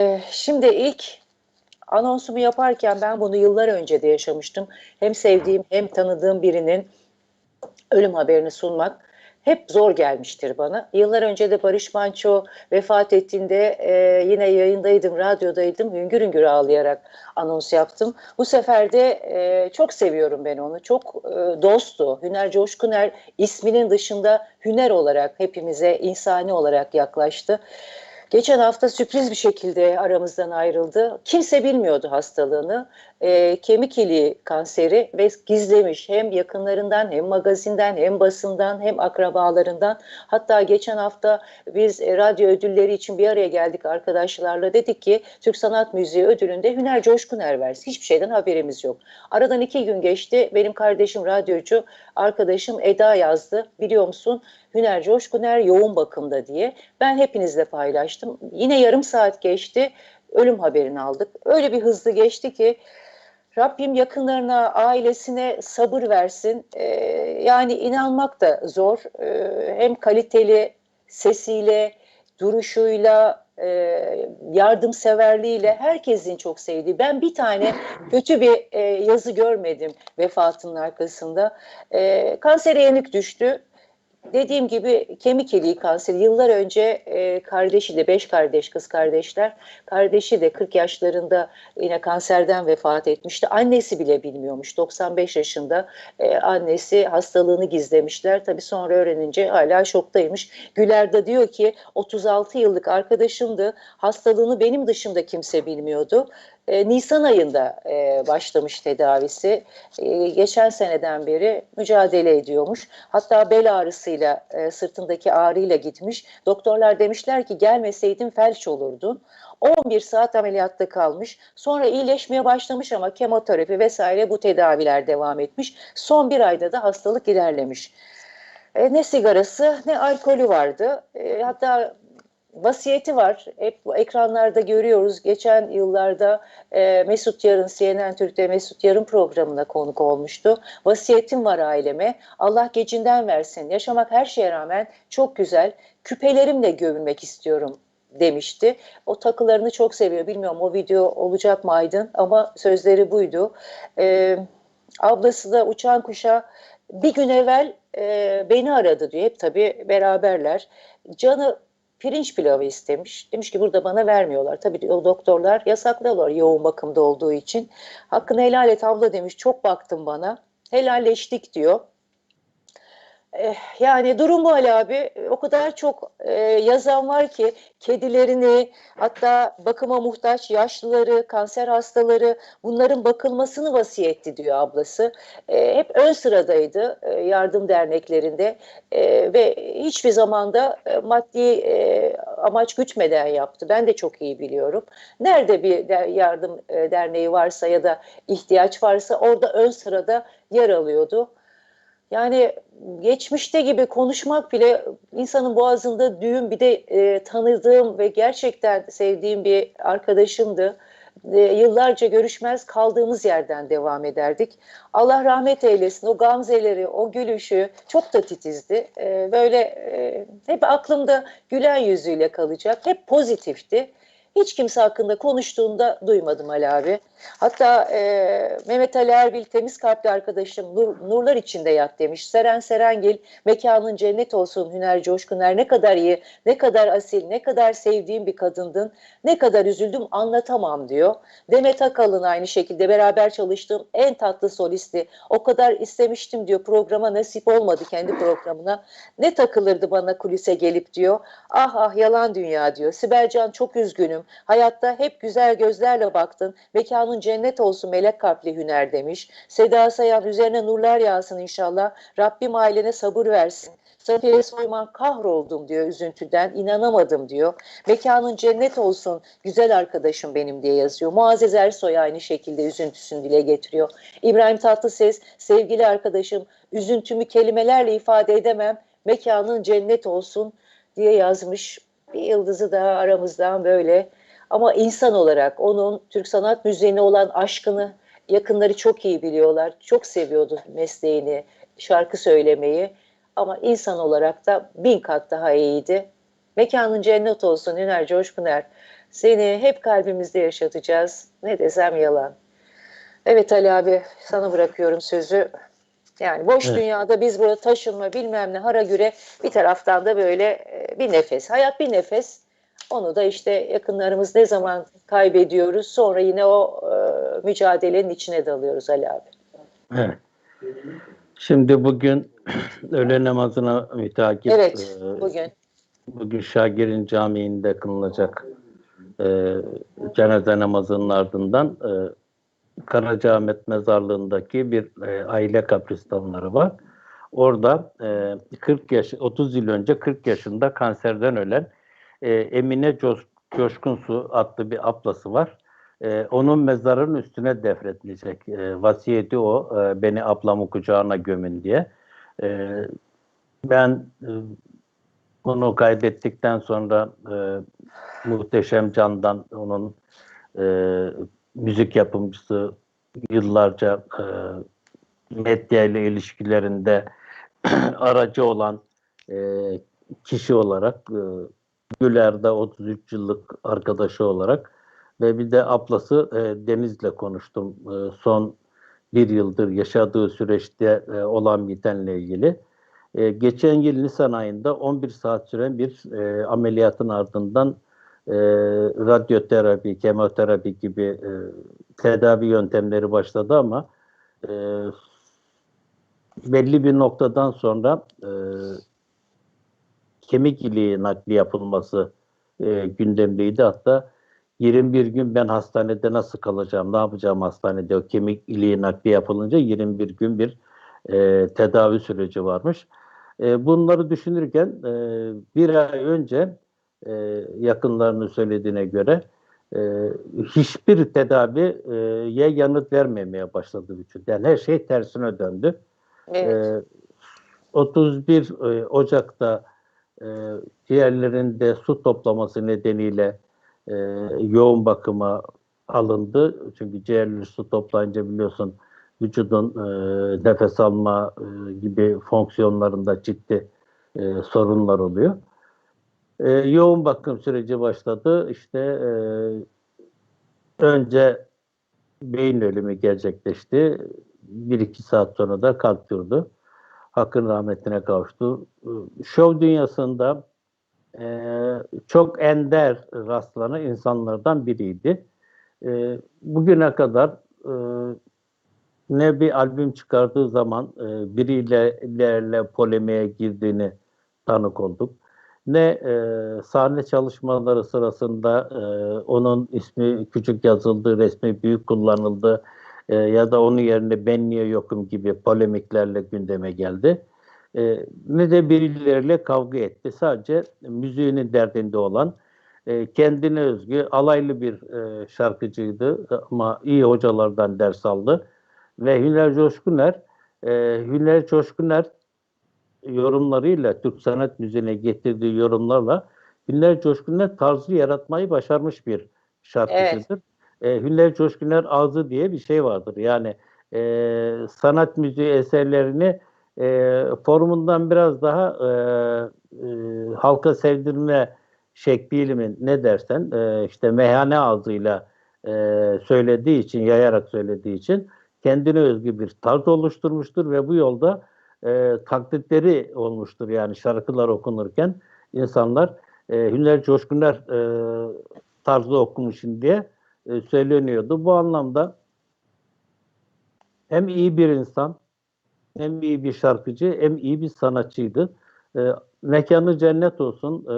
Ee, Şimdi ilk anonsumu yaparken ben bunu yıllar önce de yaşamıştım. Hem sevdiğim hem tanıdığım birinin ölüm haberini sunmak hep zor gelmiştir bana. Yıllar önce de Barış Manço vefat ettiğinde e, yine yayındaydım, radyodaydım. Hüngür hüngür ağlayarak anons yaptım. Bu sefer de e, çok seviyorum ben onu. Çok e, dostu. Hüner Coşkuner isminin dışında hüner olarak hepimize insani olarak yaklaştı. Geçen hafta sürpriz bir şekilde aramızdan ayrıldı. Kimse bilmiyordu hastalığını. E, kemik iliği kanseri ve gizlemiş hem yakınlarından hem magazinden hem basından hem akrabalarından. Hatta geçen hafta biz e, radyo ödülleri için bir araya geldik arkadaşlarla. Dedik ki Türk Sanat Müziği ödülünde Hüner Coşkuner versin. Hiçbir şeyden haberimiz yok. Aradan iki gün geçti. Benim kardeşim radyocu arkadaşım Eda yazdı. Biliyor musun Hüner Coşkuner yoğun bakımda diye. Ben hepinizle paylaştım. Yine yarım saat geçti. Ölüm haberini aldık. Öyle bir hızlı geçti ki Rabbim yakınlarına, ailesine sabır versin. Ee, yani inanmak da zor. Ee, hem kaliteli sesiyle, duruşuyla, e, yardımseverliğiyle herkesin çok sevdiği. Ben bir tane kötü bir e, yazı görmedim vefatının arkasında. E, kansere yenik düştü. Dediğim gibi kemik iliği kanseri yıllar önce e, kardeşi de beş kardeş kız kardeşler kardeşi de 40 yaşlarında yine kanserden vefat etmişti. Annesi bile bilmiyormuş 95 yaşında e, annesi hastalığını gizlemişler. Tabii sonra öğrenince hala şoktaymış. Güler de diyor ki 36 yıllık arkadaşımdı hastalığını benim dışımda kimse bilmiyordu. E, Nisan ayında e, başlamış tedavisi. E, geçen seneden beri mücadele ediyormuş. Hatta bel ağrısıyla, e, sırtındaki ağrıyla gitmiş. Doktorlar demişler ki gelmeseydin felç olurdun. 11 saat ameliyatta kalmış. Sonra iyileşmeye başlamış ama kemoterapi vesaire bu tedaviler devam etmiş. Son bir ayda da hastalık ilerlemiş. E, ne sigarası ne alkolü vardı. E, hatta vasiyeti var. Hep bu ekranlarda görüyoruz. Geçen yıllarda e, Mesut Yarın, CNN Türk'te Mesut Yarın programına konuk olmuştu. Vasiyetim var aileme. Allah gecinden versin. Yaşamak her şeye rağmen çok güzel. Küpelerimle gömülmek istiyorum demişti. O takılarını çok seviyor. Bilmiyorum o video olacak mı Aydın ama sözleri buydu. E, ablası da uçan kuşa bir gün evvel e, beni aradı diyor. Hep tabii beraberler. Canı pirinç pilavı istemiş. Demiş ki burada bana vermiyorlar. Tabii o doktorlar yasaklıyorlar yoğun bakımda olduğu için. Hakkını helal et abla demiş. Çok baktım bana. Helalleştik diyor. Eh, Yani durum bu Ali abi. O kadar çok e, yazan var ki kedilerini hatta bakıma muhtaç yaşlıları, kanser hastaları bunların bakılmasını vasiyetti diyor ablası. E, hep ön sıradaydı e, yardım derneklerinde e, ve hiçbir zamanda e, maddi e, amaç gütmeden yaptı. Ben de çok iyi biliyorum. Nerede bir der, yardım e, derneği varsa ya da ihtiyaç varsa orada ön sırada yer alıyordu. Yani geçmişte gibi konuşmak bile insanın boğazında düğüm bir de e, tanıdığım ve gerçekten sevdiğim bir arkadaşımdı. E, yıllarca görüşmez kaldığımız yerden devam ederdik. Allah rahmet eylesin o gamzeleri, o gülüşü çok da titizdi. E, böyle e, hep aklımda gülen yüzüyle kalacak. Hep pozitifti. Hiç kimse hakkında konuştuğunda duymadım Ali abi. Hatta e, Mehmet Ali Erbil temiz kalpli arkadaşım nur, nurlar içinde yat demiş. Seren Serengil mekanın cennet olsun Hüner Coşkuner ne kadar iyi, ne kadar asil, ne kadar sevdiğim bir kadındın. Ne kadar üzüldüm anlatamam diyor. Demet Akalın aynı şekilde beraber çalıştığım en tatlı solisti. O kadar istemiştim diyor programa nasip olmadı kendi programına. Ne takılırdı bana kulise gelip diyor. Ah ah yalan dünya diyor. Sibelcan çok üzgünüm. Hayatta hep güzel gözlerle baktın. Mekanın cennet olsun melek kalpli hüner demiş. Seda Sayan üzerine nurlar yağsın inşallah. Rabbim ailene sabır versin. Safiye Soyman kahroldum diyor üzüntüden, inanamadım diyor. Mekanın cennet olsun güzel arkadaşım benim diye yazıyor. Muazzez Ersoy aynı şekilde üzüntüsünü dile getiriyor. İbrahim Tatlıses sevgili arkadaşım üzüntümü kelimelerle ifade edemem. Mekanın cennet olsun diye yazmış. Bir yıldızı daha aramızdan böyle ama insan olarak onun Türk Sanat Müziği'ne olan aşkını yakınları çok iyi biliyorlar. Çok seviyordu mesleğini, şarkı söylemeyi. Ama insan olarak da bin kat daha iyiydi. Mekanın cennet olsun Hüner Coşkuner. Seni hep kalbimizde yaşatacağız. Ne desem yalan. Evet Ali abi sana bırakıyorum sözü. Yani boş Evet. dünyada biz burada taşınma bilmem ne hara göre bir taraftan da böyle e, bir nefes. Hayat bir nefes. Onu da işte yakınlarımız ne zaman kaybediyoruz sonra yine o e, mücadelenin içine dalıyoruz Ali abi. Evet. Şimdi bugün öğle namazına mütakip Evet e, bugün. bugün Şagir'in camiinde kılınacak e, cenaze namazının ardından e, Karacaahmet mezarlığındaki bir e, aile kabristanları var. Orada e, 40 yaş 30 yıl önce 40 yaşında kanserden ölen e, Emine Coş, Coşkunsu adlı bir ablası var. E, onun mezarının üstüne defnedilecek. E, vasiyeti o. e, beni ablamın kucağına gömün diye. E, ben e, onu kaybettikten sonra e, Muhteşem Can'dan onun e, müzik yapımcısı yıllarca e, medya ile ilişkilerinde aracı olan e, kişi olarak e, Güler'de 33 yıllık arkadaşı olarak ve bir de ablası e, Deniz'le konuştum. E, son bir yıldır yaşadığı süreçte e, olan bitenle ilgili. E, geçen yıl Nisan ayında 11 saat süren bir e, ameliyatın ardından e, radyoterapi, kemoterapi gibi e, tedavi yöntemleri başladı ama e, belli bir noktadan sonra e, kemik iliği nakli yapılması e, gündemdeydi. Hatta 21 gün ben hastanede nasıl kalacağım, ne yapacağım hastanede o kemik iliği nakli yapılınca 21 gün bir e, tedavi süreci varmış. E, bunları düşünürken e, bir ay önce e, yakınlarının söylediğine göre e, hiçbir tedaviye yanıt vermemeye başladı vücut. Yani her şey tersine döndü. Evet. E, 31 e, Ocak'ta e, ciğerlerinde su toplaması nedeniyle e, yoğun bakıma alındı. Çünkü ciğerleri su toplayınca biliyorsun vücudun e, nefes alma e, gibi fonksiyonlarında ciddi e, sorunlar oluyor. E, yoğun bakım süreci başladı. İşte e, önce beyin ölümü gerçekleşti. Bir iki saat sonra da kalp durdu. Hakkın rahmetine kavuştu. E, Şov dünyasında e, çok ender rastlanan insanlardan biriydi. E, bugüne kadar e, ne bir albüm çıkardığı zaman e, biriyle polemiğe girdiğini tanık olduk. Ne e, sahne çalışmaları sırasında e, onun ismi küçük yazıldı, resmi büyük kullanıldı e, ya da onun yerine ben niye yokum gibi polemiklerle gündeme geldi. E, ne de birileriyle kavga etti. Sadece müziğinin derdinde olan e, kendine özgü alaylı bir e, şarkıcıydı ama iyi hocalardan ders aldı. Ve Hüner Coşkuner, e, Hüner Coşkuner yorumlarıyla Türk sanat müziğine getirdiği yorumlarla Hüner Coşkuner tarzı yaratmayı başarmış bir şarkıcıdır. E, Hüner Coşkuner ağzı diye bir şey vardır. Yani e, sanat müziği eserlerini e, formundan biraz daha e, e, halka sevdirme şekliyle mi ne dersen e, işte meyhane ağzıyla e, söylediği için, yayarak söylediği için kendine özgü bir tarz oluşturmuştur ve bu yolda e, taklitleri olmuştur. Yani şarkılar okunurken insanlar e, Hüner Coşkuner e, tarzı okumuşsun diye e, söyleniyordu. Bu anlamda hem iyi bir insan, hem iyi bir şarkıcı, hem iyi bir sanatçıydı. E, mekanı cennet olsun. E,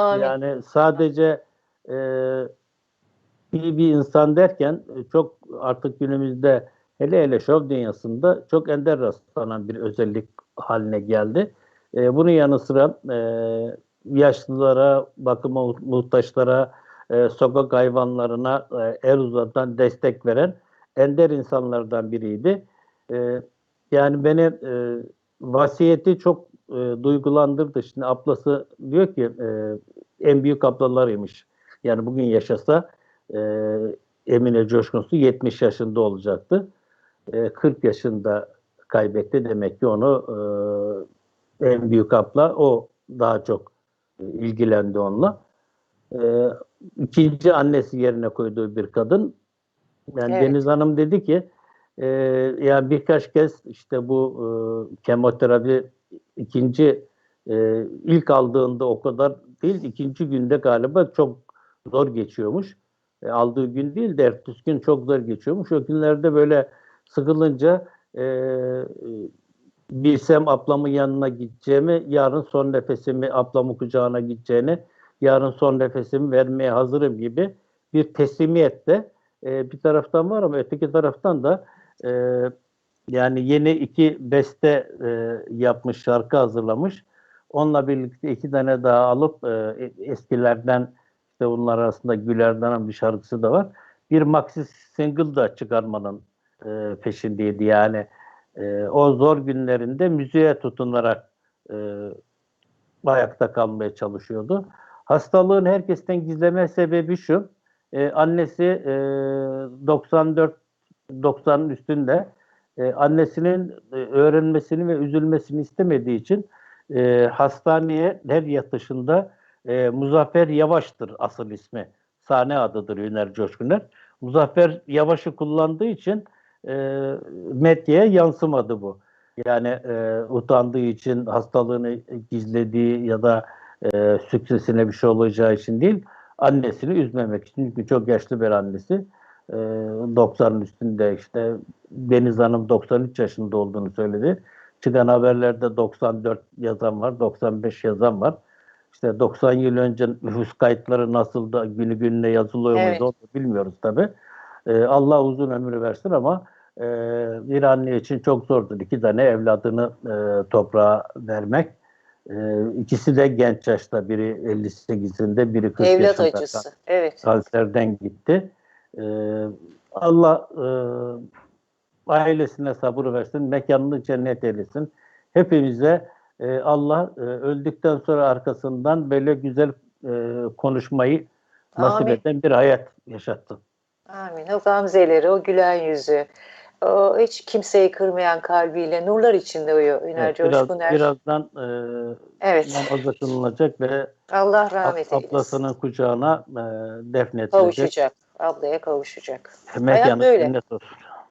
Amin. yani sadece e, iyi bir insan derken e, çok artık günümüzde hele hele şov dünyasında çok ender rastlanan bir özellik haline geldi. E, bunun yanı sıra e, yaşlılara, bakıma muhtaçlara, e, sokak hayvanlarına e, el uzatan destek veren ender insanlardan biriydi. E, yani beni e, vasiyeti çok e, duygulandırdı. Şimdi ablası diyor ki e, en büyük ablalarıymış. Yani bugün yaşasa e, Emine Coşkunsu 70 yaşında olacaktı. E, 40 yaşında kaybetti. Demek ki onu e, en büyük abla o daha çok ilgilendi onunla. E, ikinci annesi yerine koyduğu bir kadın. Yani Evet. Deniz Hanım dedi ki e, yani birkaç kez işte bu e, kemoterapi ikinci e, ilk aldığında o kadar değil ikinci günde galiba çok zor geçiyormuş. E, aldığı gün değil de ertesi gün çok zor geçiyormuş. O günlerde böyle sıkılınca e, bilsem ablamın yanına gideceğimi, yarın son nefesimi ablamın kucağına gideceğini, yarın son nefesimi vermeye hazırım gibi bir teslimiyet de e, bir taraftan var ama öteki taraftan da e, yani yeni iki beste e, yapmış, şarkı hazırlamış. Onunla birlikte iki tane daha alıp e, eskilerden işte bunlar arasında Güler'den bir şarkısı da var. Bir maxi single da çıkarmanın e, peşindeydi. Yani e, o zor günlerinde müziğe tutunarak e, ayakta kalmaya çalışıyordu. Hastalığın herkesten gizleme sebebi şu. e, annesi e, 94 90'ın üstünde e, annesinin e, öğrenmesini ve üzülmesini istemediği için e, hastaneye her yatışında e, Muzaffer Yavaş'tır asıl ismi. Sahne adıdır Üner Coşkuner. Muzaffer Yavaş'ı kullandığı için e, medyaya yansımadı bu. Yani e, utandığı için hastalığını gizlediği ya da e, süksesine bir şey olacağı için değil, annesini üzmemek için. Çünkü çok yaşlı bir annesi. E, 90'ın üstünde işte Deniz Hanım 93 yaşında olduğunu söyledi. Çıkan haberlerde 94 yazan var, 95 yazan var. İşte 90 yıl önce nüfus kayıtları nasıl da günü gününe yazılıyor Evet. muydu onu bilmiyoruz tabii. Ee, Allah uzun ömür versin ama e, bir anne için çok zordur. İki tane evladını e, toprağa vermek. E, ikisi de genç yaşta. Biri 58'inde, biri 40 Evlat yaşında acısı. Evet. kanserden gitti. E, Allah e, ailesine sabır versin, mekanını cennet eylesin. Hepimize e, Allah e, öldükten sonra arkasından böyle güzel e, konuşmayı nasip Amin. eden bir hayat yaşattı. Amin. O gamzeleri, o gülen yüzü, hiç kimseyi kırmayan kalbiyle nurlar içinde uyuyor Üner Evet, biraz, Coşkuner. birazdan e, evet. namaza kılınacak ve Allah rahmet eylesin. ablasının kucağına e, defnedilecek. Kavuşacak. Ablaya kavuşacak. Mekanı böyle. cennet olsun.